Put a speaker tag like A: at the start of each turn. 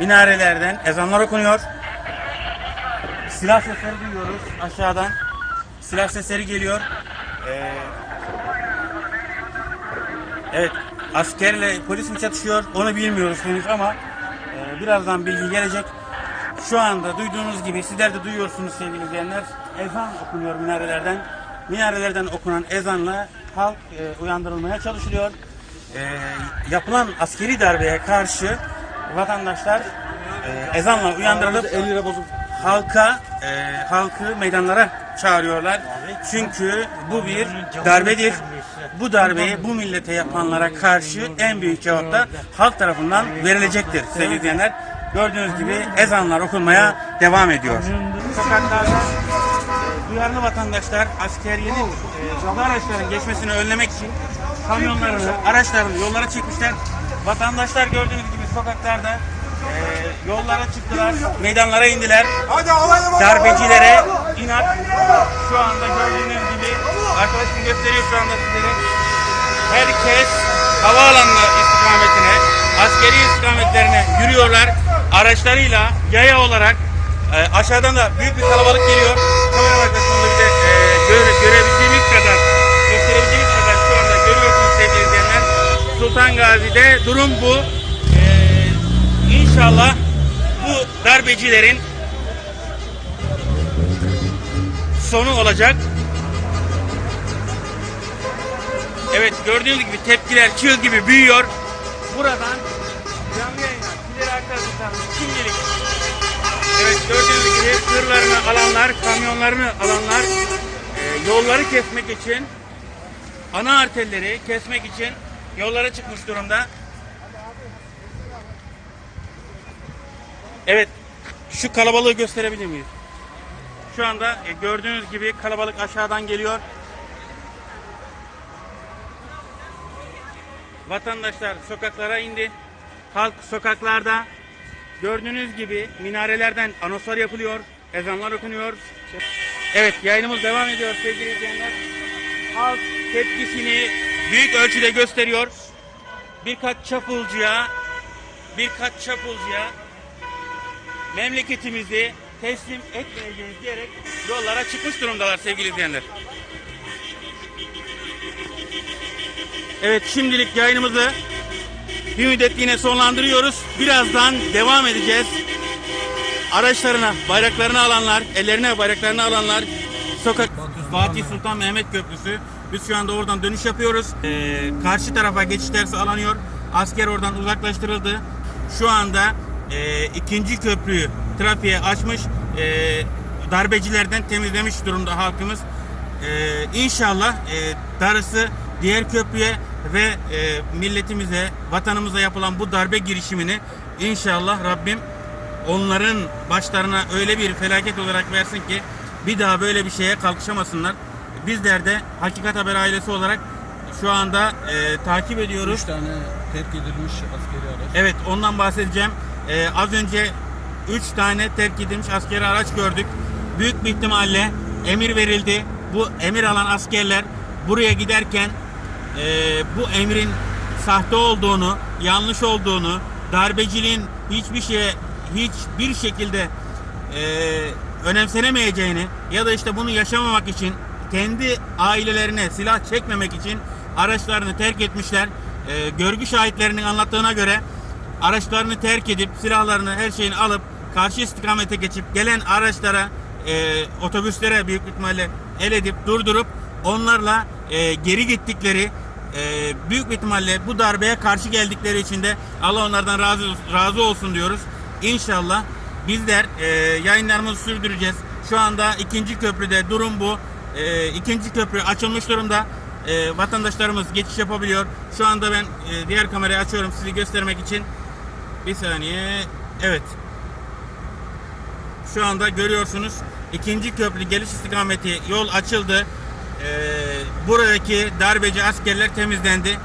A: minarelerden ezanlar okunuyor. Silah sesleri duyuyoruz aşağıdan. Silah sesleri geliyor. Ee, evet askerle polis mi çatışıyor onu bilmiyoruz henüz ama e, birazdan bilgi gelecek. Şu anda duyduğunuz gibi sizler de duyuyorsunuz sevgili izleyenler. Ezan okunuyor minarelerden. Minarelerden okunan ezanla halk e, uyandırılmaya çalışılıyor. E, yapılan askeri darbeye karşı vatandaşlar e, ezanla uyandırılıp
B: 50 lira bozuk.
A: halka e, halkı meydanlara çağırıyorlar. Çünkü bu bir darbedir. Bu darbeyi bu millete yapanlara karşı en büyük cevap da halk tarafından verilecektir sevgili izleyenler. Gördüğünüz gibi ezanlar okunmaya devam ediyor. Sokaklarda e, duyarlı vatandaşlar askeriyenin e, araçların geçmesini önlemek için kamyonlarını, araçlarını yollara çekmişler. Vatandaşlar gördüğünüz gibi sokaklarda e, yollara çıktılar, meydanlara indiler. Darbecilere inat şu anda gördüğünüz gibi arkadaşım gösteriyor şu anda sizlere. Herkes havaalanına istikametine, askeri istikametlerine yürüyorlar. Araçlarıyla yaya olarak e, aşağıdan da büyük bir kalabalık geliyor. Kamera arkasında bir de e, göre, görebildiğimiz kadar, gösterebildiğimiz kadar şu anda görüyorsunuz sevgili izleyenler. Sultan Gazi'de durum bu. İnşallah bu darbecilerin sonu olacak. Evet gördüğünüz gibi tepkiler çığ gibi büyüyor. Buradan canlı yayına sizlere aktardıklarım şimdilik. Evet gördüğünüz gibi tırlarını alanlar, kamyonlarını alanlar e, yolları kesmek için ana arterleri kesmek için yollara çıkmış durumda. Evet şu kalabalığı gösterebilir miyiz? Şu anda e, gördüğünüz gibi kalabalık aşağıdan geliyor. Vatandaşlar sokaklara indi. Halk sokaklarda. Gördüğünüz gibi minarelerden anonslar yapılıyor. Ezanlar okunuyor. Evet yayınımız devam ediyor sevgili izleyenler. Halk tepkisini büyük ölçüde gösteriyor. Birkaç çapulcuya birkaç çapulcuya memleketimizi teslim etmeyeceğiz diyerek yollara çıkmış durumdalar sevgili izleyenler. Evet şimdilik yayınımızı bir müddetliğine sonlandırıyoruz. Birazdan devam edeceğiz. Araçlarına, bayraklarını alanlar, ellerine bayraklarını alanlar sokak Fatih Sultan Mehmet Köprüsü. Biz şu anda oradan dönüş yapıyoruz. Ee, karşı tarafa geçişler sağlanıyor. Asker oradan uzaklaştırıldı. Şu anda e, ikinci köprüyü trafiğe açmış. E, darbecilerden temizlemiş durumda halkımız. E, inşallah e, darısı diğer köprüye ve e, milletimize, vatanımıza yapılan bu darbe girişimini inşallah Rabbim onların başlarına öyle bir felaket olarak versin ki bir daha böyle bir şeye kalkışamasınlar. Bizler de Hakikat Haber ailesi olarak şu anda e, takip ediyoruz.
B: 3 tane terk edilmiş askeri araç.
A: Evet ondan bahsedeceğim. Ee, az önce 3 tane terk edilmiş askeri araç gördük. Büyük bir ihtimalle emir verildi. Bu emir alan askerler buraya giderken e, bu emrin sahte olduğunu, yanlış olduğunu, darbeciliğin hiçbir şeye hiçbir şekilde e, önemsenemeyeceğini ya da işte bunu yaşamamak için kendi ailelerine silah çekmemek için araçlarını terk etmişler. E, görgü şahitlerinin anlattığına göre araçlarını terk edip silahlarını her şeyini alıp karşı istikamete geçip gelen araçlara e, otobüslere büyük ihtimalle el edip durdurup onlarla e, geri gittikleri e, büyük ihtimalle bu darbeye karşı geldikleri için de Allah onlardan razı razı olsun diyoruz. İnşallah bizler e, yayınlarımızı sürdüreceğiz. Şu anda ikinci köprüde durum bu. E, ikinci köprü açılmış durumda. E, vatandaşlarımız geçiş yapabiliyor. Şu anda ben e, diğer kamerayı açıyorum sizi göstermek için. Bir saniye. Evet. Şu anda görüyorsunuz ikinci köprü geliş istikameti yol açıldı. Ee, buradaki darbeci askerler temizlendi.